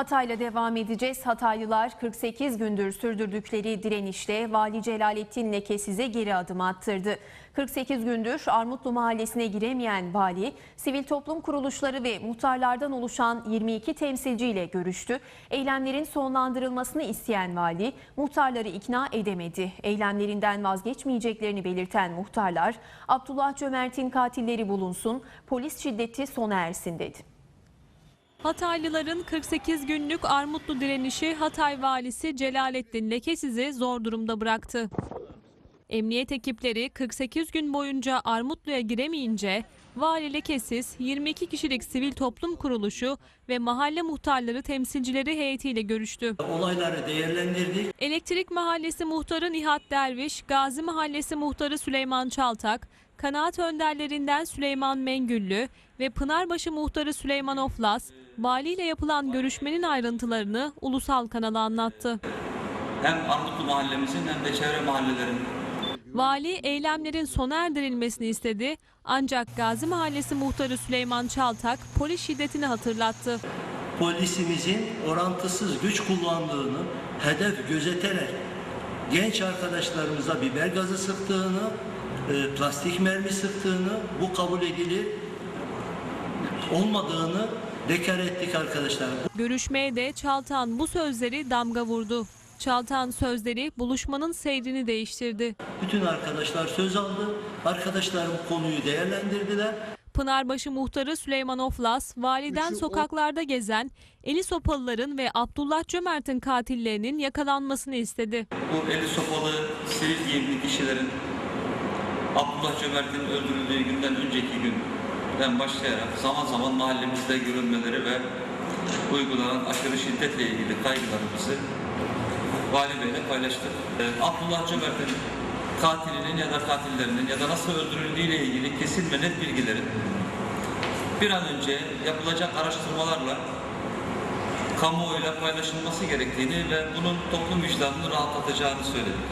Hatay'la devam edeceğiz. Hataylılar 48 gündür sürdürdükleri direnişte Vali Celalettin Lekesiz'e geri adım attırdı. 48 gündür Armutlu Mahallesi'ne giremeyen vali, sivil toplum kuruluşları ve muhtarlardan oluşan 22 temsilciyle görüştü. Eylemlerin sonlandırılmasını isteyen vali, muhtarları ikna edemedi. Eylemlerinden vazgeçmeyeceklerini belirten muhtarlar, Abdullah Cömert'in katilleri bulunsun, polis şiddeti sona ersin dedi. Hataylıların 48 günlük Armutlu direnişi Hatay valisi Celalettin Lekesiz'i zor durumda bıraktı. Emniyet ekipleri 48 gün boyunca Armutlu'ya giremeyince Vali Lekesiz 22 kişilik sivil toplum kuruluşu ve mahalle muhtarları temsilcileri heyetiyle görüştü. Olayları değerlendirdik. Elektrik Mahallesi muhtarı Nihat Derviş, Gazi Mahallesi muhtarı Süleyman Çaltak, kanaat önderlerinden Süleyman Mengüllü ve Pınarbaşı muhtarı Süleyman Oflas, valiyle yapılan görüşmenin ayrıntılarını ulusal kanala anlattı. hem Armutlu mahallemizin hem de çevre mahallelerin Vali eylemlerin sona erdirilmesini istedi ancak Gazi Mahallesi muhtarı Süleyman Çaltak polis şiddetini hatırlattı. Polisimizin orantısız güç kullandığını hedef gözeterek genç arkadaşlarımıza biber gazı sıktığını, e, plastik mermi sıktığını, bu kabul edilir olmadığını deklar ettik arkadaşlar. Görüşmeye de Çaltan bu sözleri damga vurdu. Çaltan sözleri buluşmanın seyrini değiştirdi. Bütün arkadaşlar söz aldı. Arkadaşlarım konuyu değerlendirdiler. Pınarbaşı muhtarı Süleyman Oflas, validen sokaklarda gezen eli sopalıların ve Abdullah Cömert'in katillerinin yakalanmasını istedi. bu eli sopalı sivil giyimli kişilerin Abdullah Cömert'in öldürüldüğü günden önceki günden başlayarak zaman zaman mahallemizde görülmeleri ve uygulanan aşırı şiddetle ilgili kaygılarımızı Vali Bey'le paylaştık. Ee, Abdullah Cömert'in katilinin ya da katillerinin ya da nasıl öldürüldüğüyle ilgili kesin ve net bilgilerin bir an önce yapılacak araştırmalarla kamuoyuyla paylaşılması gerektiğini ve bunun toplum vicdanını rahatlatacağını söyledik.